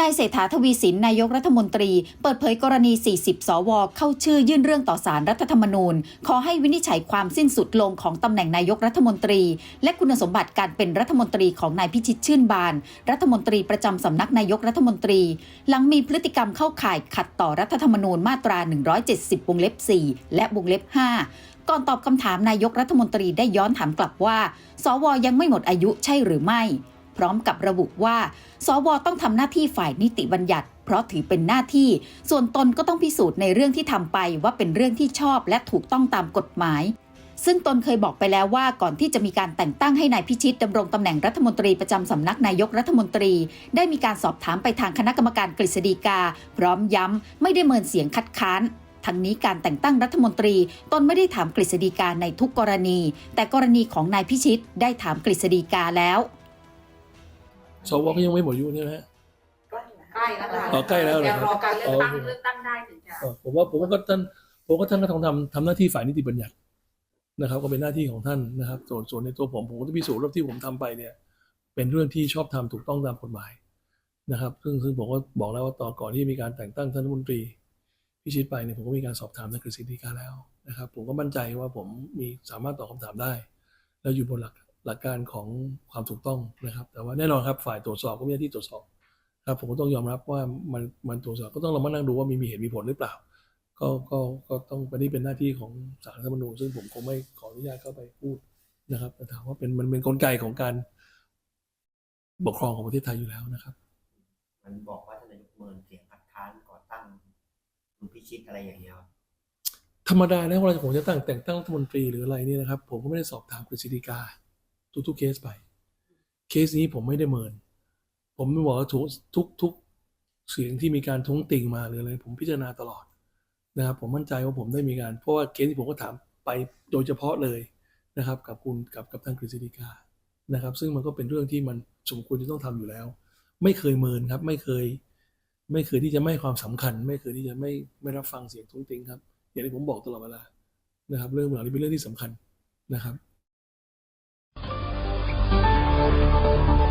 นายเศรษฐาทวีสินนายกรัฐมนตรี เปิดเผยกรณี 40 สว เข้าชื่อยื่นเรื่องต่อสารรัฐธรรมนูญ ขอให้วินิจฉัยความสิ้นสุดลงของตำแหน่งนายกรัฐมนตรี และคุณสมบัติการเป็นรัฐมนตรีของนายพิชิตชื่นบาน รัฐมนตรีประจำสำนักนายกรัฐมนตรี หลังมีพฤติกรรมเข้าข่ายขัดต่อรัฐธรรมนูญมาตรา 170 วงเล็บ 4 และวงเล็บ 5 ก่อนตอบคำถามนายกรัฐมนตรีได้ย้อนถามกลับว่า สวยังไม่หมดอายุใช่หรือไม่ พร้อมกับระบุว่า สวต้องทำหน้าที่ฝ่ายนิติบัญญัติ เพราะถือเป็นหน้าที่ ส่วนตนก็ต้องพิสูจน์ในเรื่องที่ทำไปว่าเป็นเรื่องที่ชอบและถูกต้องตามกฎหมาย ซึ่งตนเคยบอกไปแล้วว่าก่อนที่จะมีการแต่งตั้งให้นายพิชิตดำรงตำแหน่งรัฐมนตรีประจำสำนักนายกรัฐมนตรี ได้มีการสอบถามไปทางคณะกรรมการกฤษฎีกา พร้อมย้ำไม่ได้เมินเสียงคัดค้านทั้งนี้การแต่งตั้งรัฐมนตรีตนไม่ได้ถามกฤษฎีกาในทุกกรณี แต่กรณีของนายพิชิตได้ถามกฤษฎีกาแล้ว สวก็ยังไม่หมดอายุใช่ไหมฮะ ใกล้แล้วค่ะอ๋อใกล้แล้วเหรอเดี๋ยวรอการเลือกตั้งอ๋อเลือกตั้งได้ถึงจะเอ่อผมว่าผมว่าก็ท่านผมก็ท่านก็ต้องทำทำหน้าที่ฝ่ายนิติบัญญัตินะครับ ก็เป็นหน้าที่ของท่านนะครับ ส่วนส่วนในตัวผมผมก็จะพิสูจน์ว่าที่ผมทำไปเนี่ย เป็นเรื่องที่ชอบทำถูกต้องตามกฎหมายนะครับ ซึ่งซึ่งผมก็บอกแล้วว่าตอนก่อนที่มีการแต่งตั้งท่านรัฐมนตรีพิชิตไปเนี่ยผมก็มีการสอบถามทางกฤษฎีกาแล้วนะครับ ผมก็มั่นใจว่าผมมีสามารถตอบคำถามได้ แล้วอยู่บนหลัก หลักการของความถูกต้องนะครับ แต่ว่าแน่นอนครับฝ่ายตรวจสอบก็มีหน้าที่ตรวจสอบครับผมก็ต้องยอมรับว่ามันมันตรวจสอบก็ต้องเรามานั่งดูว่ามีมีเหตุมีผลหรือเปล่า ก็ก็ก็ต้องอันนี้เป็นหน้าที่ของศาลรัฐธรรมนูญซึ่งผมคงไม่ขออนุญาตเข้าไปพูดนะครับแต่ถามว่าเป็นมันเป็นกลไกของการปกครองของประเทศไทยอยู่แล้วนะครับ มันบอกว่าท่านนายกเมินเสียงคัดค้านก่อตั้งคุณพิชิตอะไรอย่างเงี้ยครับธรรมดาแล้วเวลาผมจะตั้งแต่งตั้งรัฐมนตรีหรืออะไรเนี่ยนะครับ ผมก็ไม่ได้สอบถามกฤษฎีกา ทุกๆเคสไป เคสนี้ผมไม่ได้เมิน ผมไม่บอกว่าทุกทุกทุกเสียงที่มีการท้วงติ่งมาหรืออะไรผมพิจารณาตลอดนะครับผมมั่นใจว่าผมได้มีการ เพราะว่าเคสที่ผมก็ถามไปโดยเฉพาะเลยนะครับ กับคุณกับกับทางกฤษฎีกานะครับ ซึ่งมันก็เป็นเรื่องที่มันสมควรจะต้องทำอยู่แล้ว ไม่เคยเมินครับ ไม่เคย ไม่เคยที่จะไม่ความสำคัญ ไม่เคยที่จะไม่ไม่รับฟังเสียงท้วงติ่งครับ อย่างที่ผมบอกตลอดเวลานะครับ เรื่องเหล่านี้เป็นเรื่องที่สำคัญนะครับ Thank you.